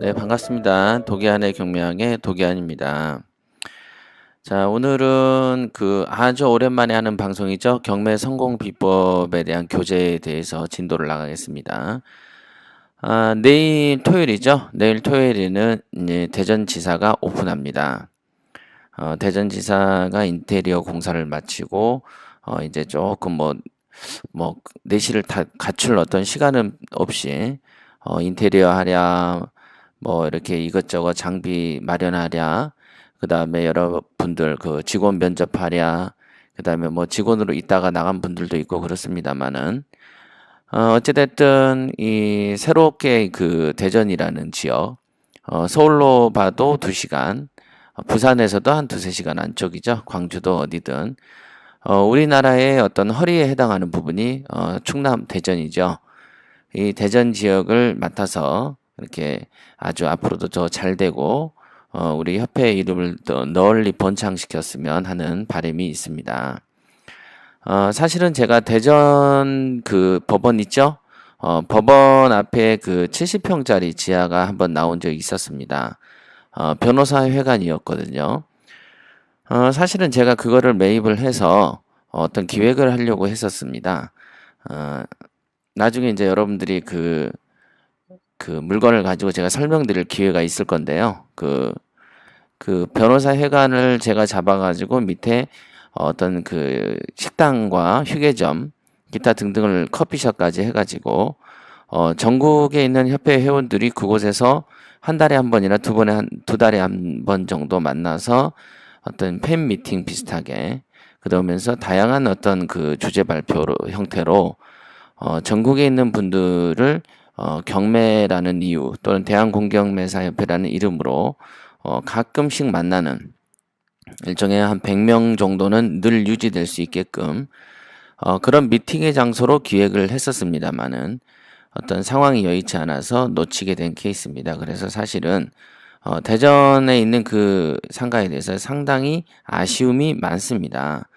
네, 반갑습니다. 도기안의 경매왕의 도기안입니다. 자, 오늘은 그 아주 오랜만에 하는 방송이죠. 경매 성공 비법에 대한 교재에 대해서 진도를 나가겠습니다. 아, 내일 토요일이죠. 내일 토요일에는 대전지사가 오픈합니다. 어, 대전지사가 인테리어 공사를 마치고 어, 이제 조금 뭐, 뭐, 내실을 다 갖출 어떤 시간은 없이 어, 인테리어 하랴, 뭐 이렇게 이것저것 장비 마련하랴, 그 다음에 여러분들 그 직원 면접하랴, 그 다음에 뭐 직원으로 있다가 나간 분들도 있고 그렇습니다만은 어, 어찌됐든 이 새롭게 그 대전이라는 지역, 어, 서울로 봐도 두시간 어, 부산에서도 한 두세 시간 안쪽이죠. 광주도 어디든. 어, 우리나라의 어떤 허리에 해당하는 부분이 어, 충남 대전이죠. 이 대전 지역을 맡아서 이렇게 아주 앞으로도 더 잘 되고 어, 우리 협회의 이름을 더 널리 번창시켰으면 하는 바람이 있습니다. 어, 사실은 제가 대전 그 법원 있죠? 어, 법원 앞에 그 70평짜리 지하가 한번 나온 적이 있었습니다. 어, 변호사 회관이었거든요. 어, 사실은 제가 그거를 매입을 해서 어떤 기획을 하려고 했었습니다. 어, 나중에 이제 여러분들이 그, 그 물건을 가지고 제가 설명드릴 기회가 있을 건데요. 그, 그 변호사 회관을 제가 잡아가지고 밑에 어떤 그 식당과 휴게점, 기타 등등을 커피숍까지 해가지고 어, 전국에 있는 협회 회원들이 그곳에서 한 달에 한 번이나 두 번에 한, 두 달에 한 번 정도 만나서 어떤 팬 미팅 비슷하게 그러면서 다양한 어떤 그 주제 발표 형태로 어, 전국에 있는 분들을 어, 경매라는 이유 또는 대한공경매사협회라는 이름으로 어, 가끔씩 만나는 일종의 한 100명 정도는 늘 유지될 수 있게끔 어, 그런 미팅의 장소로 기획을 했었습니다만은 어떤 상황이 여의치 않아서 놓치게 된 케이스입니다. 그래서 사실은 어, 대전에 있는 그 상가에 대해서 상당히 아쉬움이 많습니다.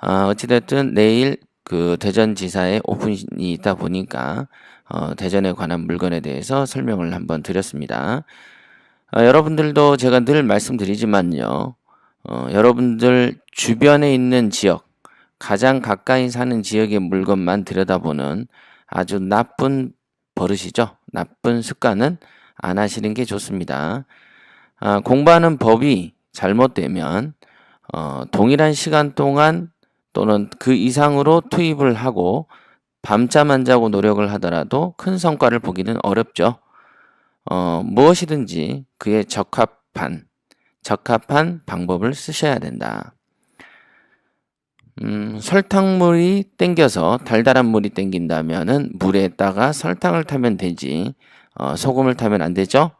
어, 어찌됐든 내일 그 대전지사에 오픈이 있다 보니까 어, 대전에 관한 물건에 대해서 설명을 한번 드렸습니다. 어, 여러분들도 제가 늘 말씀드리지만요. 어, 여러분들 주변에 있는 지역, 가장 가까이 사는 지역의 물건만 들여다보는 아주 나쁜 버릇이죠. 나쁜 습관은 안 하시는 게 좋습니다. 아, 공부하는 법이 잘못되면 어, 동일한 시간 동안 또는 그 이상으로 투입을 하고 밤잠 안 자고 노력을 하더라도 큰 성과를 보기는 어렵죠. 어, 무엇이든지 그에 적합한 적합한 방법을 쓰셔야 된다. 음, 설탕물이 땡겨서 달달한 물이 땡긴다면은 물에다가 설탕을 타면 되지 어, 소금을 타면 안 되죠?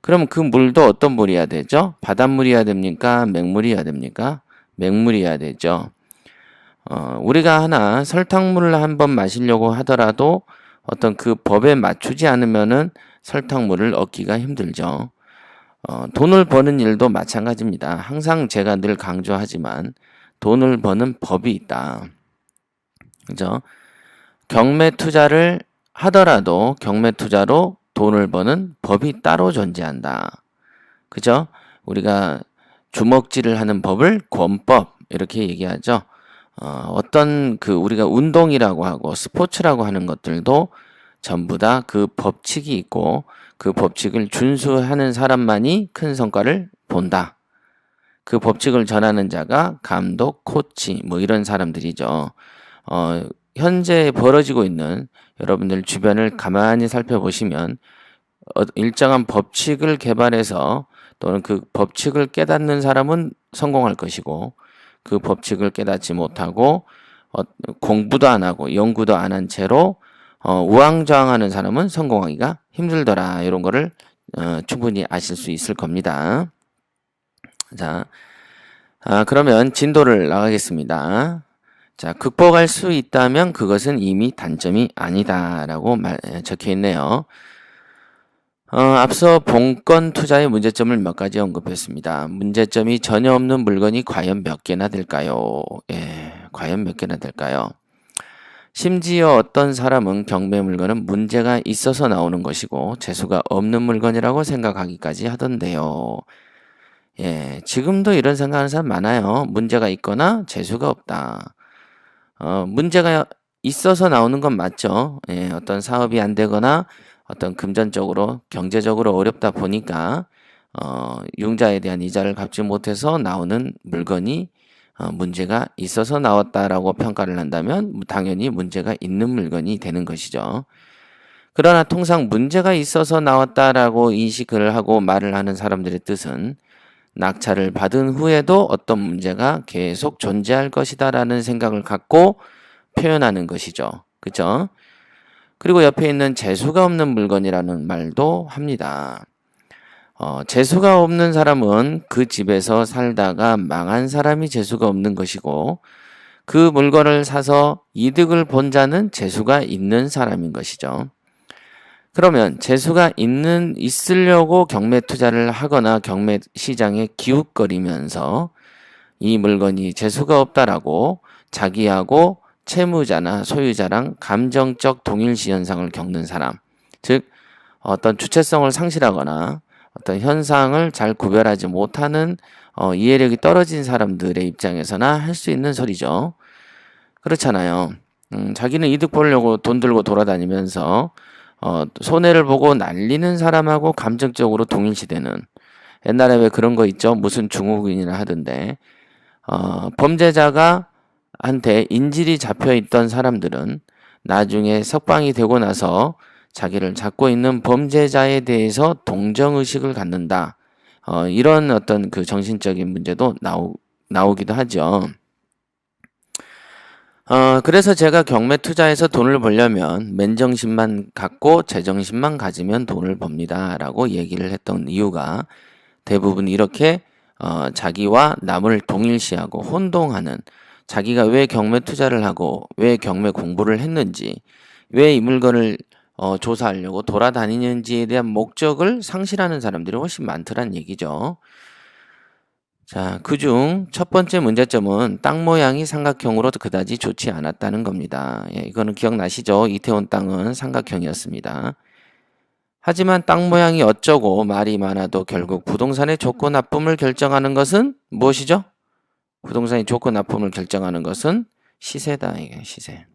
그럼 그 물도 어떤 물이어야 되죠? 바닷물이어야 됩니까? 맹물이어야 됩니까? 맹물이어야 되죠. 어, 우리가 하나 설탕물을 한번 마시려고 하더라도 어떤 그 법에 맞추지 않으면은 설탕물을 얻기가 힘들죠. 어, 돈을 버는 일도 마찬가지입니다. 항상 제가 늘 강조하지만 돈을 버는 법이 있다. 그죠? 경매 투자를 하더라도 경매 투자로 돈을 버는 법이 따로 존재한다. 그죠? 우리가 주먹질을 하는 법을 권법 이렇게 얘기하죠. 어, 어떤 그 우리가 운동이라고 하고 스포츠라고 하는 것들도 전부 다 그 법칙이 있고 그 법칙을 준수하는 사람만이 큰 성과를 본다. 그 법칙을 전하는 자가 감독, 코치 뭐 이런 사람들이죠. 어, 현재 벌어지고 있는 여러분들 주변을 가만히 살펴보시면 어, 일정한 법칙을 개발해서 또는 그 법칙을 깨닫는 사람은 성공할 것이고 그 법칙을 깨닫지 못하고 어, 공부도 안 하고 연구도 안 한 채로 어, 우왕좌왕하는 사람은 성공하기가 힘들더라 이런 거를 어, 충분히 아실 수 있을 겁니다. 자, 아, 그러면 진도를 나가겠습니다. 자, 극복할 수 있다면 그것은 이미 단점이 아니다라고 말, 적혀 있네요. 어, 앞서 본건 투자의 문제점을 몇 가지 언급했습니다. 문제점이 전혀 없는 물건이 과연 몇 개나 될까요? 예, 과연 몇 개나 될까요? 심지어 어떤 사람은 경매 물건은 문제가 있어서 나오는 것이고 재수가 없는 물건이라고 생각하기까지 하던데요. 예, 지금도 이런 생각하는 사람 많아요. 문제가 있거나 재수가 없다. 어, 문제가 있어서 나오는 건 맞죠. 예, 어떤 사업이 안 되거나 어떤 금전적으로 경제적으로 어렵다 보니까 어, 융자에 대한 이자를 갚지 못해서 나오는 물건이 어, 문제가 있어서 나왔다라고 평가를 한다면 당연히 문제가 있는 물건이 되는 것이죠. 그러나 통상 문제가 있어서 나왔다라고 인식을 하고 말을 하는 사람들의 뜻은 낙찰을 받은 후에도 어떤 문제가 계속 존재할 것이다라는 생각을 갖고 표현하는 것이죠. 그죠? 그리고 옆에 있는 재수가 없는 물건이라는 말도 합니다. 어, 재수가 없는 사람은 그 집에서 살다가 망한 사람이 재수가 없는 것이고 그 물건을 사서 이득을 본 자는 재수가 있는 사람인 것이죠. 그러면 재수가 있는 있으려고 경매 투자를 하거나 경매 시장에 기웃거리면서 이 물건이 재수가 없다라고 자기하고 채무자나 소유자랑 감정적 동일시 현상을 겪는 사람, 즉 어떤 주체성을 상실하거나 어떤 현상을 잘 구별하지 못하는 어, 이해력이 떨어진 사람들의 입장에서나 할 수 있는 소리죠. 그렇잖아요. 음, 자기는 이득 보려고 돈 들고 돌아다니면서 어, 손해를 보고 날리는 사람하고 감정적으로 동일시되는 옛날에 왜 그런 거 있죠? 무슨 중국인이나 하던데 어, 범죄자가 한테 인질이 잡혀 있던 사람들은 나중에 석방이 되고 나서 자기를 잡고 있는 범죄자에 대해서 동정의식을 갖는다. 어, 이런 어떤 그 정신적인 문제도 나오, 나오기도 하죠. 어, 그래서 제가 경매 투자에서 돈을 벌려면 맨정신만 갖고 제정신만 가지면 돈을 법니다. 라고 얘기를 했던 이유가 대부분 이렇게 어, 자기와 남을 동일시하고 혼동하는 자기가 왜 경매 투자를 하고 왜 경매 공부를 했는지 왜 이 물건을 어, 조사하려고 돌아다니는지에 대한 목적을 상실하는 사람들이 훨씬 많더란 얘기죠. 자, 그 중 첫 번째 문제점은 땅 모양이 삼각형으로 그다지 좋지 않았다는 겁니다. 예, 이거는 기억나시죠? 이태원 땅은 삼각형이었습니다. 하지만 땅 모양이 어쩌고 말이 많아도 결국 부동산의 좋고 나쁨을 결정하는 것은 무엇이죠? 부동산의 좋고 나쁨을 결정하는 것은 시세다. 이게 시세.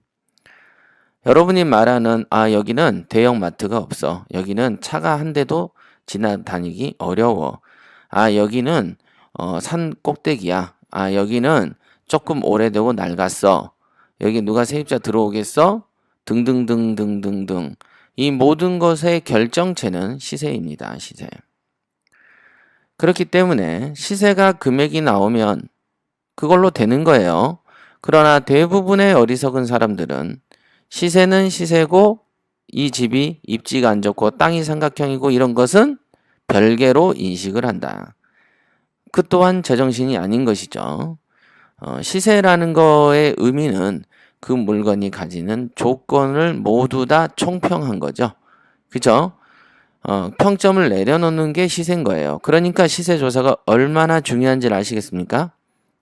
여러분이 말하는 아 여기는 대형 마트가 없어. 여기는 차가 한 대도 지나다니기 어려워. 아 여기는 어, 산 꼭대기야. 아 여기는 조금 오래되고 낡았어. 여기 누가 세입자 들어오겠어? 등등등등등등. 이 모든 것의 결정체는 시세입니다. 시세. 그렇기 때문에 시세가 금액이 나오면 그걸로 되는 거예요. 그러나 대부분의 어리석은 사람들은 시세는 시세고 이 집이 입지가 안 좋고 땅이 삼각형이고 이런 것은 별개로 인식을 한다. 그 또한 제정신이 아닌 것이죠. 어, 시세라는 거의 의미는 그 물건이 가지는 조건을 모두 다 총평한 거죠. 그죠? 어, 평점을 내려놓는 게 시세인 거예요. 그러니까 시세 조사가 얼마나 중요한지를 아시겠습니까?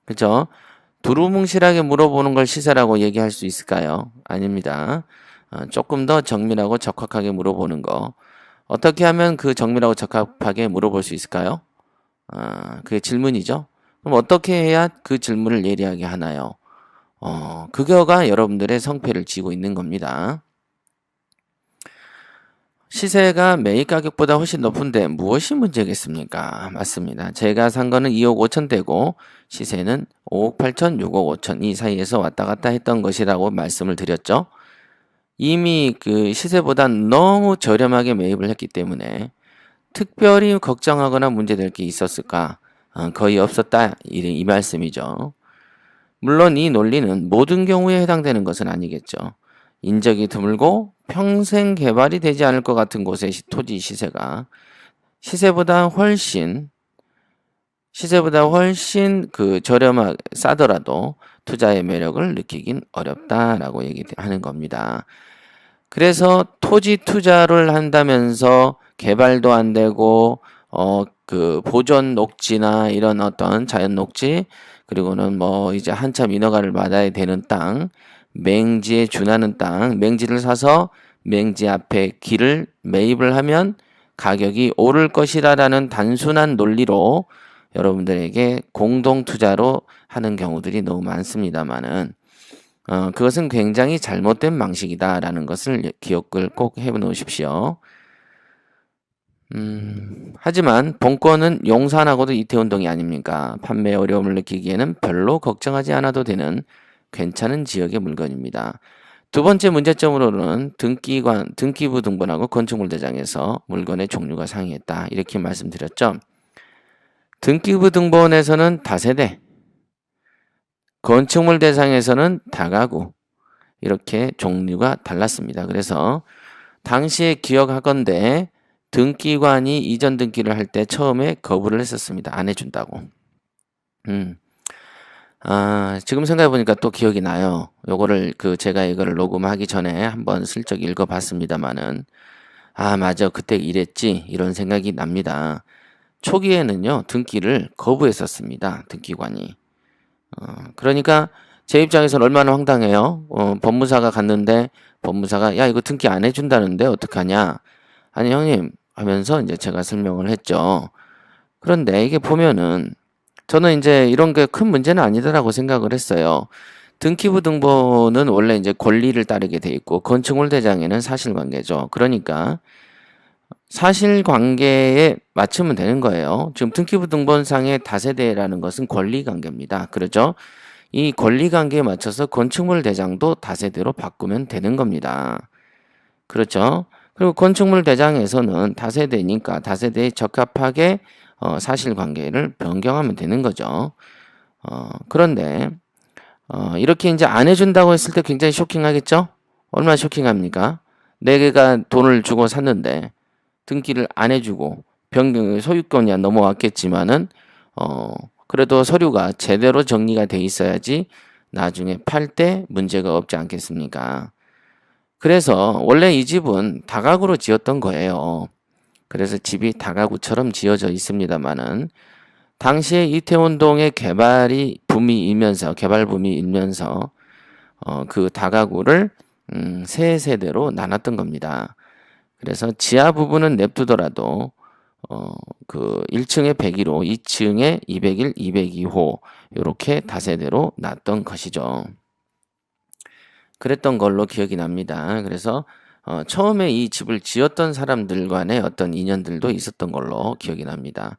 그죠? 두루뭉실하게 물어보는 걸 시세라고 얘기할 수 있을까요? 아닙니다. 어, 조금 더 정밀하고 적확하게 물어보는 거. 어떻게 하면 그 정밀하고 적합하게 물어볼 수 있을까요? 어, 그게 질문이죠. 그럼 어떻게 해야 그 질문을 예리하게 하나요? 어, 그거가 여러분들의 성패를 지고 있는 겁니다. 시세가 매입 가격보다 훨씬 높은데 무엇이 문제겠습니까? 맞습니다. 제가 산 거는 2억 5천대고 시세는 5억 8천, 6억 5천 이 사이에서 왔다 갔다 했던 것이라고 말씀을 드렸죠. 이미 그 시세보다 너무 저렴하게 매입을 했기 때문에 특별히 걱정하거나 문제될 게 있었을까? 어, 거의 없었다. 이, 이 말씀이죠. 물론 이 논리는 모든 경우에 해당되는 것은 아니겠죠. 인적이 드물고 평생 개발이 되지 않을 것 같은 곳의 토지 시세가 시세보다 훨씬 시세보다 훨씬 그 저렴하 싸더라도 투자의 매력을 느끼긴 어렵다라고 얘기하는 겁니다. 그래서 토지 투자를 한다면서 개발도 안 되고 어 그 보존 녹지나 이런 어떤 자연 녹지 그리고는 뭐 이제 한참 인허가를 받아야 되는 땅 맹지에 준하는 땅, 맹지를 사서 맹지 앞에 길을 매입을 하면 가격이 오를 것이라라는 단순한 논리로 여러분들에게 공동 투자로 하는 경우들이 너무 많습니다만은 어, 그것은 굉장히 잘못된 방식이다라는 것을 기억을 꼭 해 놓으십시오. 음, 하지만 본권은 용산하고도 이태운동이 아닙니까? 판매 어려움을 느끼기에는 별로 걱정하지 않아도 되는 괜찮은 지역의 물건입니다. 두 번째 문제점으로는 등기관, 등기부 등본하고 건축물 대장에서 물건의 종류가 상이했다. 이렇게 말씀드렸죠. 등기부 등본에서는 다세대, 건축물 대상에서는 다가구 이렇게 종류가 달랐습니다. 그래서 당시에 기억하건대 등기관이 이전 등기를 할 때 처음에 거부를 했었습니다. 안 해준다고. 음. 아, 지금 생각해 보니까 또 기억이 나요. 요거를 그 제가 이거를 녹음하기 전에 한번 슬쩍 읽어 봤습니다만은 아, 맞아. 그때 이랬지. 이런 생각이 납니다. 초기에는요, 등기를 거부했었습니다. 등기관이. 어, 그러니까 제 입장에서는 얼마나 황당해요. 어, 법무사가 갔는데 법무사가 야, 이거 등기 안 해준다는데 어떡하냐. 아니, 형님, 하면서 이제 제가 설명을 했죠. 그런데 이게 보면은 저는 이제 이런 게 큰 문제는 아니더라고 생각을 했어요. 등기부 등본은 원래 이제 권리를 따르게 돼 있고 건축물 대장에는 사실관계죠. 그러니까 사실관계에 맞추면 되는 거예요. 지금 등기부 등본상의 다세대라는 것은 권리관계입니다. 그렇죠? 이 권리관계에 맞춰서 건축물 대장도 다세대로 바꾸면 되는 겁니다. 그렇죠? 그리고 건축물 대장에서는 다세대니까 다세대에 적합하게 어, 사실관계를 변경하면 되는 거죠. 어, 그런데 어, 이렇게 이제 안 해준다고 했을 때 굉장히 쇼킹하겠죠? 얼마나 쇼킹합니까? 내가 돈을 주고 샀는데 등기를 안 해주고 변경 소유권이 넘어왔겠지만은 어, 그래도 서류가 제대로 정리가 돼 있어야지 나중에 팔 때 문제가 없지 않겠습니까? 그래서 원래 이 집은 다가구로 지었던 거예요. 그래서 집이 다가구처럼 지어져 있습니다만은 당시에 이태원동의 개발이 붐이 일면서 개발 붐이 일면서 어, 그 다가구를 음, 세 세대로 나눴던 겁니다. 그래서 지하 부분은 냅두더라도 어, 그 1층에 101호, 2층에 201, 202호 이렇게 다세대로 놨던 것이죠. 그랬던 걸로 기억이 납니다. 그래서 어, 처음에 이 집을 지었던 사람들 간의 어떤 인연들도 있었던 걸로 기억이 납니다.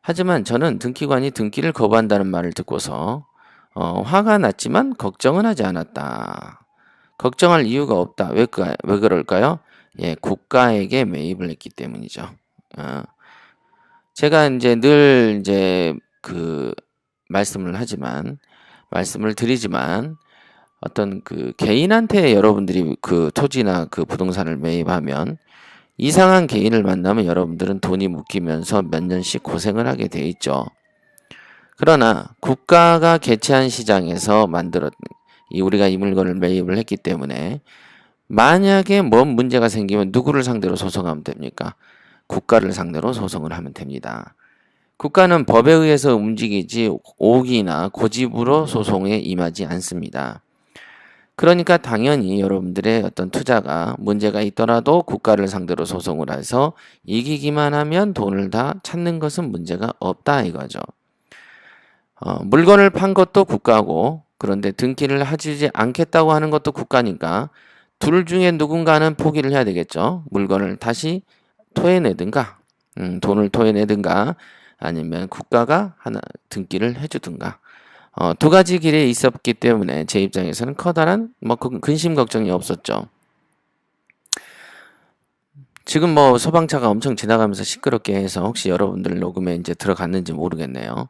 하지만 저는 등기관이 등기를 거부한다는 말을 듣고서 어, 화가 났지만 걱정은 하지 않았다. 걱정할 이유가 없다. 왜, 그, 왜 그럴까요? 예, 국가에게 매입을 했기 때문이죠. 어. 제가 이제 늘 이제 그 말씀을 하지만 말씀을 드리지만 어떤 그 개인한테 여러분들이 그 토지나 그 부동산을 매입하면 이상한 개인을 만나면 여러분들은 돈이 묶이면서 몇 년씩 고생을 하게 돼 있죠. 그러나 국가가 개최한 시장에서 만들었 이 우리가 이 물건을 매입을 했기 때문에 만약에 뭔 문제가 생기면 누구를 상대로 소송하면 됩니까? 국가를 상대로 소송을 하면 됩니다. 국가는 법에 의해서 움직이지 오기나 고집으로 소송에 임하지 않습니다. 그러니까 당연히 여러분들의 어떤 투자가 문제가 있더라도 국가를 상대로 소송을 해서 이기기만 하면 돈을 다 찾는 것은 문제가 없다 이거죠. 어, 물건을 판 것도 국가고 그런데 등기를 하지 않겠다고 하는 것도 국가니까 둘 중에 누군가는 포기를 해야 되겠죠. 물건을 다시 토해내든가 음, 돈을 토해내든가 아니면 국가가 하나 등기를 해주든가 어, 두 가지 길이 있었기 때문에 제 입장에서는 커다란 뭐그 근심 걱정이 없었죠. 지금 뭐 소방차가 엄청 지나가면서 시끄럽게 해서 혹시 여러분들 녹음에 이제 들어갔는지 모르겠네요.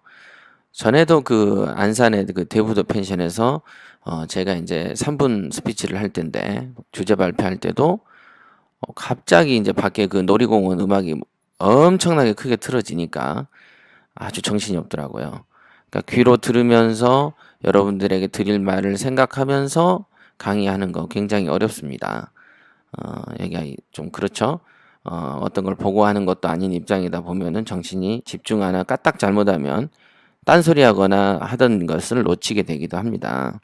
전에도 그 안산의 그 대부도 펜션에서 어 제가 이제 3분 스피치를 할 때인데 주제 발표할 때도 어 갑자기 이제 밖에 그 놀이공원 음악이 엄청나게 크게 틀어지니까 아주 정신이 없더라고요. 그러니까 귀로 들으면서 여러분들에게 드릴 말을 생각하면서 강의하는 거 굉장히 어렵습니다. 어, 여기가 좀 그렇죠. 어, 어떤 걸 보고 하는 것도 아닌 입장이다 보면은 정신이 집중 하나 까딱 잘못하면 딴소리 하거나 하던 것을 놓치게 되기도 합니다.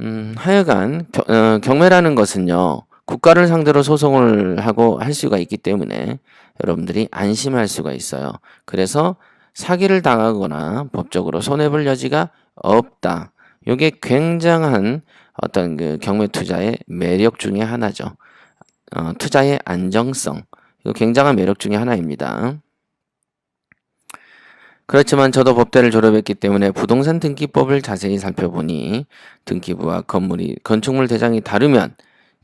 음, 하여간 겨- 어, 경매라는 것은요. 국가를 상대로 소송을 하고 할 수가 있기 때문에 여러분들이 안심할 수가 있어요. 그래서 사기를 당하거나 법적으로 손해볼 여지가 없다. 이게 굉장한 어떤 그 경매 투자의 매력 중에 하나죠. 어, 투자의 안정성. 이거 굉장한 매력 중에 하나입니다. 그렇지만 저도 법대를 졸업했기 때문에 부동산 등기법을 자세히 살펴보니 등기부와 건물이 건축물 대장이 다르면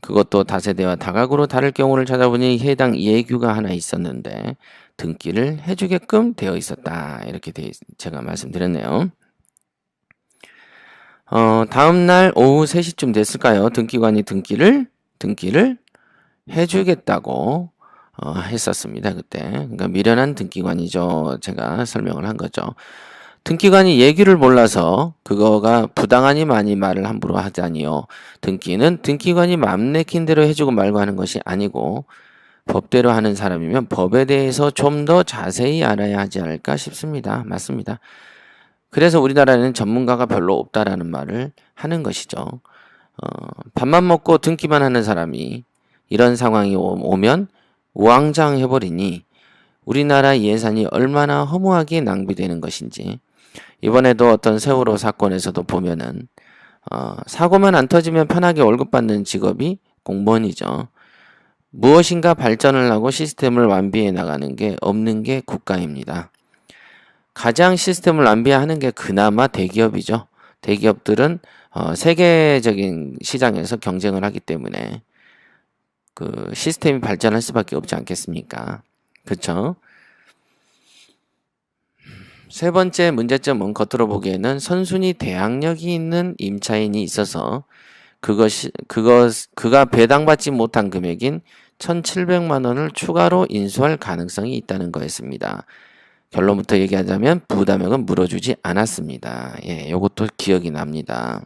그것도 다세대와 다각으로 다를 경우를 찾아보니 해당 예규가 하나 있었는데 등기를 해주게끔 되어 있었다. 이렇게 제가 말씀드렸네요. 어, 다음 날 오후 3시쯤 됐을까요? 등기관이 등기를 등기를 해주겠다고 어, 했었습니다. 그때. 그러니까 미련한 등기관이죠. 제가 설명을 한 거죠. 등기관이 얘기를 몰라서 그거가 부당하니 많이 말을 함부로 하자니요. 등기는 등기관이 맘 내킨 대로 해주고 말고 하는 것이 아니고 법대로 하는 사람이면 법에 대해서 좀 더 자세히 알아야 하지 않을까 싶습니다. 맞습니다. 그래서 우리나라에는 전문가가 별로 없다라는 말을 하는 것이죠. 어, 밥만 먹고 등기만 하는 사람이 이런 상황이 오- 오면 우왕장해버리니 우리나라 예산이 얼마나 허무하게 낭비되는 것인지 이번에도 어떤 세월호 사건에서도 보면은 어, 사고만 안 터지면 편하게 월급 받는 직업이 공무원이죠. 무엇인가 발전을 하고 시스템을 완비해 나가는 게 없는 게 국가입니다. 가장 시스템을 완비하는 게 그나마 대기업이죠. 대기업들은 어, 세계적인 시장에서 경쟁을 하기 때문에 그 시스템이 발전할 수밖에 없지 않겠습니까? 그렇죠? 세 번째 문제점은 겉으로 보기에는 선순위 대항력이 있는 임차인이 있어서 그것이 그것 그가 배당받지 못한 금액인 1,700만 원을 추가로 인수할 가능성이 있다는 거였습니다. 결론부터 얘기하자면 부담액은 물어주지 않았습니다. 예, 요것도 기억이 납니다.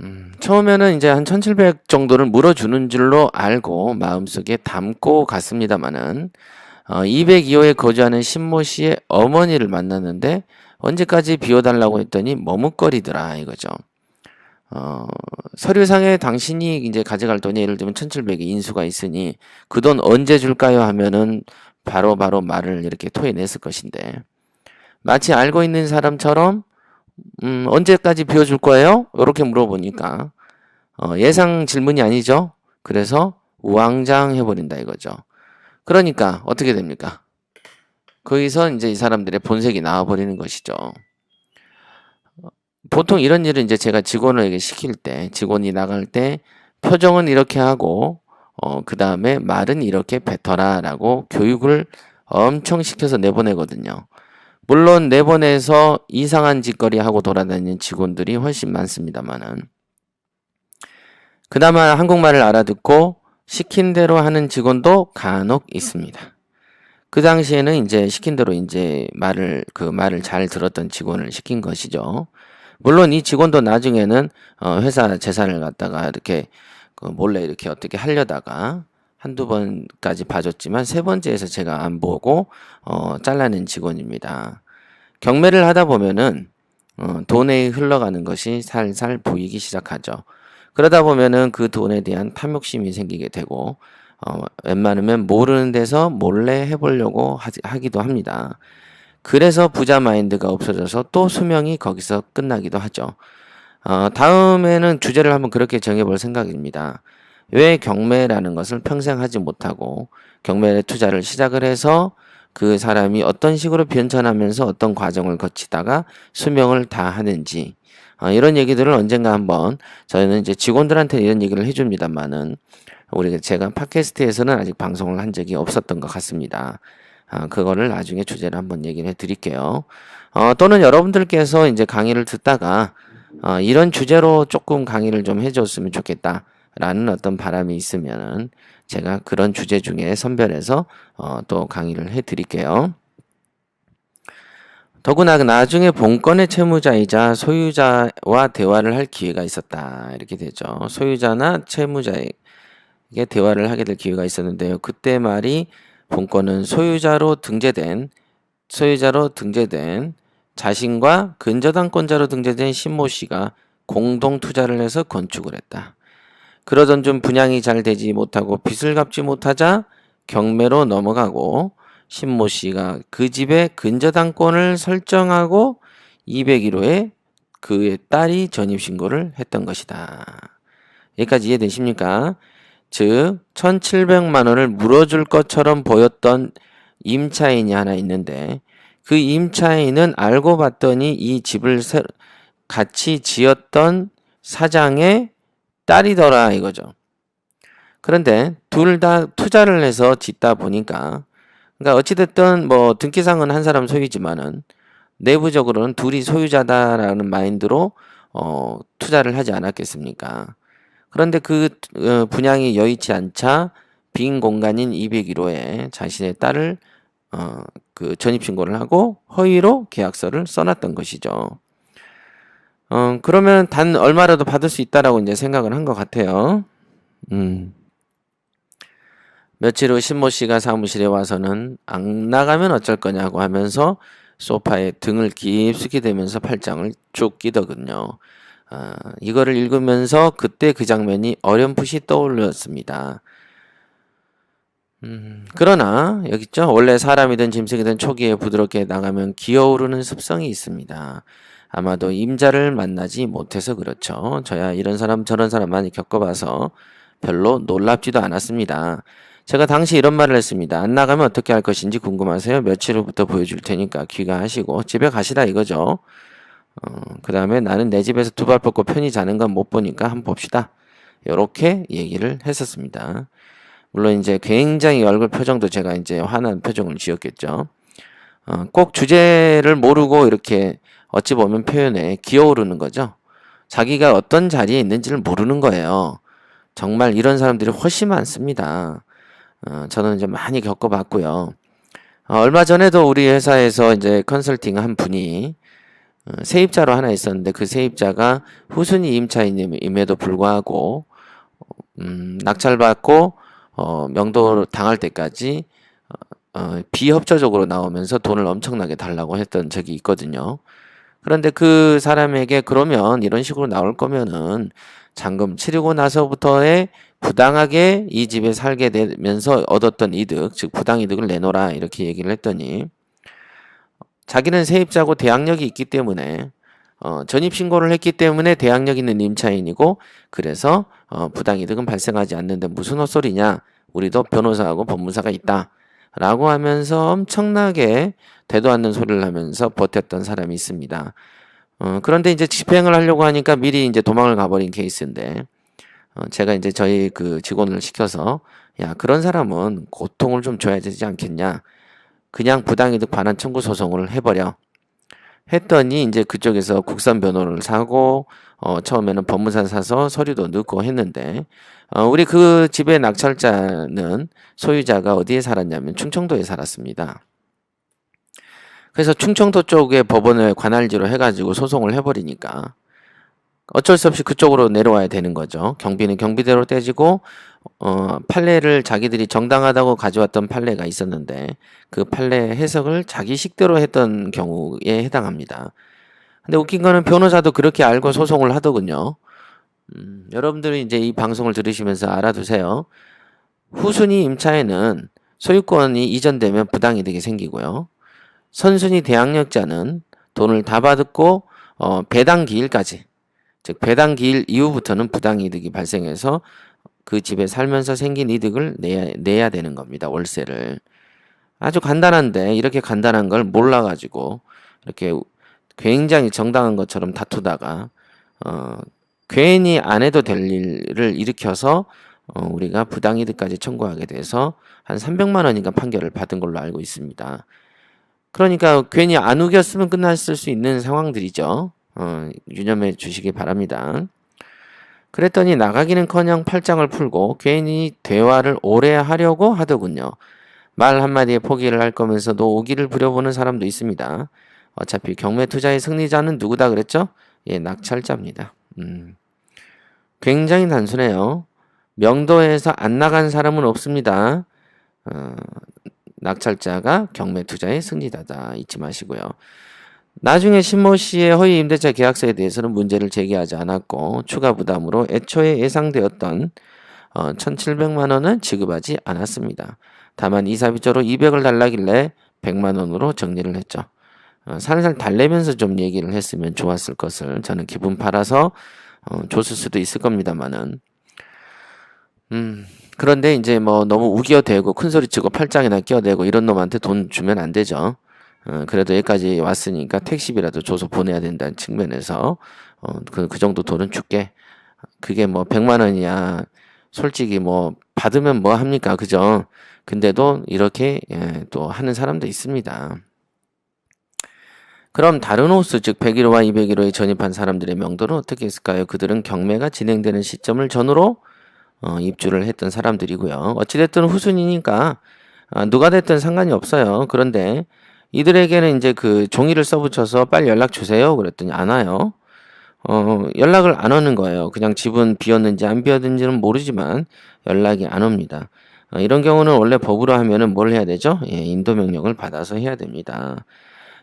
음, 처음에는 이제 한 1700 정도를 물어주는 줄로 알고 마음속에 담고 갔습니다마는 어, 202호에 거주하는 신모 씨의 어머니를 만났는데 언제까지 비워달라고 했더니 머뭇거리더라 이거죠. 어, 서류상에 당신이 이제 가져갈 돈이 예를 들면 1700에 인수가 있으니 그 돈 언제 줄까요 하면은 바로 바로 말을 이렇게 토해냈을 것인데 마치 알고 있는 사람처럼 음, 언제까지 비워줄 거예요? 이렇게 물어보니까 어, 예상 질문이 아니죠. 그래서 우왕장 해버린다 이거죠. 그러니까 어떻게 됩니까? 거기서 이제 이 사람들의 본색이 나와버리는 것이죠. 보통 이런 일은 이제 제가 직원에게 시킬 때, 직원이 나갈 때 표정은 이렇게 하고, 어, 그 다음에 말은 이렇게 뱉어라 라고 교육을 엄청 시켜서 내보내거든요. 물론 내보내서 이상한 짓거리 하고 돌아다니는 직원들이 훨씬 많습니다만은. 그나마 한국말을 알아듣고 시킨 대로 하는 직원도 간혹 있습니다. 그 당시에는 이제 시킨 대로 이제 말을, 그 말을 잘 들었던 직원을 시킨 것이죠. 물론 이 직원도 나중에는 어, 회사 재산을 갖다가 이렇게 그 몰래 이렇게 어떻게 하려다가 한두 번까지 봐줬지만 세 번째에서 제가 안 보고 어, 잘라낸 직원입니다. 경매를 하다 보면은 어, 돈에 흘러가는 것이 살살 보이기 시작하죠. 그러다 보면은 그 돈에 대한 탐욕심이 생기게 되고 어, 웬만하면 모르는 데서 몰래 해보려고 하지, 하기도 합니다. 그래서 부자 마인드가 없어져서 또 수명이 거기서 끝나기도 하죠. 어, 다음에는 주제를 한번 그렇게 정해볼 생각입니다. 왜 경매라는 것을 평생 하지 못하고 경매에 투자를 시작을 해서 그 사람이 어떤 식으로 변천하면서 어떤 과정을 거치다가 수명을 다 하는지 어, 이런 얘기들을 언젠가 한번 저희는 이제 직원들한테 이런 얘기를 해줍니다만은 우리 제가 팟캐스트에서는 아직 방송을 한 적이 없었던 것 같습니다. 아, 그거를 나중에 주제를 한번 얘기를 해드릴게요. 어, 또는 여러분들께서 이제 강의를 듣다가 어, 이런 주제로 조금 강의를 좀 해줬으면 좋겠다 라는 어떤 바람이 있으면은 제가 그런 주제 중에 선별해서 어, 또 강의를 해드릴게요. 더구나 나중에 본건의 채무자이자 소유자와 대화를 할 기회가 있었다 이렇게 되죠. 소유자나 채무자에게 대화를 하게 될 기회가 있었는데요. 그때 말이 본건은 소유자로 등재된 소유자로 등재된 자신과 근저당권자로 등재된 신모 씨가 공동 투자를 해서 건축을 했다. 그러던 좀 분양이 잘 되지 못하고 빚을 갚지 못하자 경매로 넘어가고 신모 씨가 그 집의 근저당권을 설정하고 201호에 그의 딸이 전입신고를 했던 것이다. 여기까지 이해되십니까? 즉 1700만 원을 물어줄 것처럼 보였던 임차인이 하나 있는데 그 임차인은 알고 봤더니 이 집을 같이 지었던 사장의 딸이더라 이거죠. 그런데 둘 다 투자를 해서 짓다 보니까 그러니까 어찌됐든 뭐 등기상은 한 사람 소유지만은 내부적으로는 둘이 소유자다라는 마인드로 어, 투자를 하지 않았겠습니까? 그런데 그 어, 분양이 여의치 않자 빈 공간인 201호에 자신의 딸을 어, 그 전입신고를 하고 허위로 계약서를 써놨던 것이죠. 어, 그러면 단 얼마라도 받을 수 있다라고 이제 생각을 한 것 같아요. 음. 며칠 후 신모 씨가 사무실에 와서는 안 나가면 어쩔 거냐고 하면서 소파에 등을 깊숙이 대면서 팔짱을 쭉 끼더군요. 아, 이거를 읽으면서 그때 그 장면이 어렴풋이 떠올랐습니다. 음, 그러나 여기 있죠. 원래 사람이든 짐승이든 초기에 부드럽게 나가면 기어오르는 습성이 있습니다. 아마도 임자를 만나지 못해서 그렇죠. 저야 이런 사람 저런 사람 많이 겪어봐서 별로 놀랍지도 않았습니다. 제가 당시 이런 말을 했습니다. 안 나가면 어떻게 할 것인지 궁금하세요? 며칠 후부터 보여줄 테니까 귀가하시고 집에 가시라 이거죠. 어, 그 다음에 나는 내 집에서 두 발 뻗고 편히 자는 건 못 보니까 한번 봅시다. 이렇게 얘기를 했었습니다. 물론 이제 굉장히 얼굴 표정도 제가 이제 화난 표정을 지었겠죠. 어, 꼭 주제를 모르고 이렇게 어찌 보면 표현에 기어오르는 거죠. 자기가 어떤 자리에 있는지를 모르는 거예요. 정말 이런 사람들이 훨씬 많습니다. 어, 저는 이제 많이 겪어봤고요. 어, 얼마 전에도 우리 회사에서 이제 컨설팅 한 분이 어, 세입자로 하나 있었는데 그 세입자가 후순위 임차인임에도 불구하고 음, 낙찰받고 어, 명도 당할 때까지 어, 어, 비협조적으로 나오면서 돈을 엄청나게 달라고 했던 적이 있거든요. 그런데 그 사람에게 그러면 이런 식으로 나올 거면은 잔금 치르고 나서부터의 부당하게 이 집에 살게 되면서 얻었던 이득, 즉 부당이득을 내놓으라 이렇게 얘기를 했더니 자기는 세입자고 대항력이 있기 때문에 어, 전입신고를 했기 때문에 대항력 있는 임차인이고 그래서 어, 부당이득은 발생하지 않는데 무슨 헛소리냐 우리도 변호사하고 법무사가 있다 라고 하면서 엄청나게 되도 않는 소리를 하면서 버텼던 사람이 있습니다. 어, 그런데 이제 집행을 하려고 하니까 미리 이제 도망을 가버린 케이스인데, 어, 제가 이제 저희 그 직원을 시켜서, 야, 그런 사람은 고통을 좀 줘야 되지 않겠냐. 그냥 부당이득 반환 청구 소송을 해버려. 했더니 이제 그쪽에서 국산 변호를 사고, 어, 처음에는 법무사 사서 서류도 넣고 했는데, 어, 우리 그 집의 낙찰자는 소유자가 어디에 살았냐면 충청도에 살았습니다. 그래서 충청도 쪽에 법원을 관할지로 해가지고 소송을 해버리니까 어쩔 수 없이 그쪽으로 내려와야 되는 거죠. 경비는 경비대로 떼지고 어, 판례를 자기들이 정당하다고 가져왔던 판례가 있었는데 그 판례 해석을 자기 식대로 했던 경우에 해당합니다. 근데 웃긴 거는 변호사도 그렇게 알고 소송을 하더군요. 음, 여러분들이 이제 이 방송을 들으시면서 알아두세요. 후순위 임차에는 소유권이 이전되면 부당이득이 생기고요. 선순위 대항력자는 돈을 다 받았고 어, 배당 기일까지 즉 배당 기일 이후부터는 부당 이득이 발생해서 그 집에 살면서 생긴 이득을 내야, 내야 되는 겁니다. 월세를. 아주 간단한데 이렇게 간단한 걸 몰라가지고 이렇게 굉장히 정당한 것처럼 다투다가 어, 괜히 안 해도 될 일을 일으켜서 어, 우리가 부당이득까지 청구하게 돼서 한 300만 원인가 판결을 받은 걸로 알고 있습니다. 그러니까 괜히 안 우겼으면 끝났을 수 있는 상황들이죠. 어, 유념해 주시기 바랍니다. 그랬더니 나가기는커녕 팔짱을 풀고 괜히 대화를 오래 하려고 하더군요. 말 한마디에 포기를 할 거면서도 오기를 부려보는 사람도 있습니다. 어차피 경매 투자의 승리자는 누구다 그랬죠? 예, 낙찰자입니다. 음. 굉장히 단순해요. 명도에서 안 나간 사람은 없습니다. 어, 낙찰자가 경매 투자의 승리자다 잊지 마시고요. 나중에 신모 씨의 허위 임대차 계약서에 대해서는 문제를 제기하지 않았고 추가 부담으로 애초에 예상되었던 어, 1,700만 원은 지급하지 않았습니다. 다만 이사비조로 200을 달라길래 100만 원으로 정리를 했죠. 어, 살살 달래면서 좀 얘기를 했으면 좋았을 것을 저는 기분 팔아서 어, 줬을 수도 있을 겁니다만은 음 그런데 이제 뭐 너무 우겨대고 큰 소리 치고 팔짱이나 끼어대고 이런 놈한테 돈 주면 안 되죠. 어, 그래도 여기까지 왔으니까 택시비라도 줘서 보내야 된다는 측면에서 어, 그, 그 정도 돈은 줄게. 그게 뭐 100만 원이야. 솔직히 뭐 받으면 뭐 합니까? 그죠? 근데도 이렇게 예, 또 하는 사람도 있습니다. 그럼 다른 호수 즉 101호와 201호에 전입한 사람들의 명도는 어떻게 했을까요? 그들은 경매가 진행되는 시점을 전후로 어, 입주를 했던 사람들이고요. 어찌됐든 후순이니까 아, 누가 됐든 상관이 없어요. 그런데 이들에게는 이제 그 종이를 써붙여서 빨리 연락 주세요. 그랬더니 안 와요. 어, 연락을 안 오는 거예요. 그냥 집은 비었는지 안 비었는지는 모르지만 연락이 안 옵니다. 어, 이런 경우는 원래 법으로 하면은 뭘 해야 되죠? 예, 인도 명령을 받아서 해야 됩니다.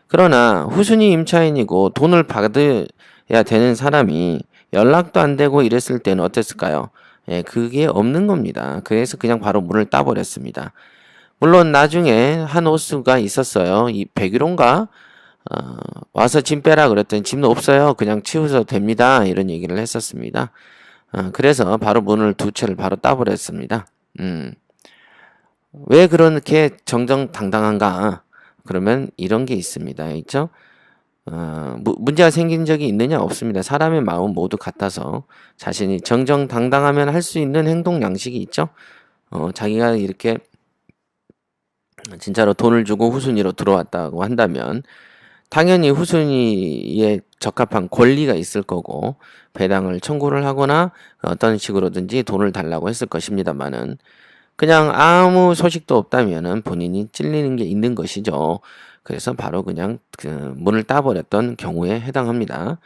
그러나 후순위 임차인이고 돈을 받아야 되는 사람이 연락도 안 되고 이랬을 때는 어땠을까요? 예, 그게 없는 겁니다. 그래서 그냥 바로 문을 따버렸습니다. 물론 나중에 한 호수가 있었어요. 이 백일호인가? 어, 와서 짐 빼라 그랬더니 짐도 없어요. 그냥 치우셔도 됩니다. 이런 얘기를 했었습니다. 어, 그래서 바로 문을 두 채를 바로 따버렸습니다. 음. 왜 그렇게 정정당당한가? 그러면 이런 게 있습니다. 있죠? 어, 무- 문제가 생긴 적이 있느냐? 없습니다. 사람의 마음 모두 같아서 자신이 정정당당하면 할 수 있는 행동 양식이 있죠? 어, 자기가 이렇게 진짜로 돈을 주고 후순위로 들어왔다고 한다면 당연히 후순위에 적합한 권리가 있을 거고 배당을 청구를 하거나 어떤 식으로든지 돈을 달라고 했을 것입니다만은 그냥 아무 소식도 없다면은 본인이 찔리는 게 있는 것이죠. 그래서 바로 그냥 그 문을 따버렸던 경우에 해당합니다.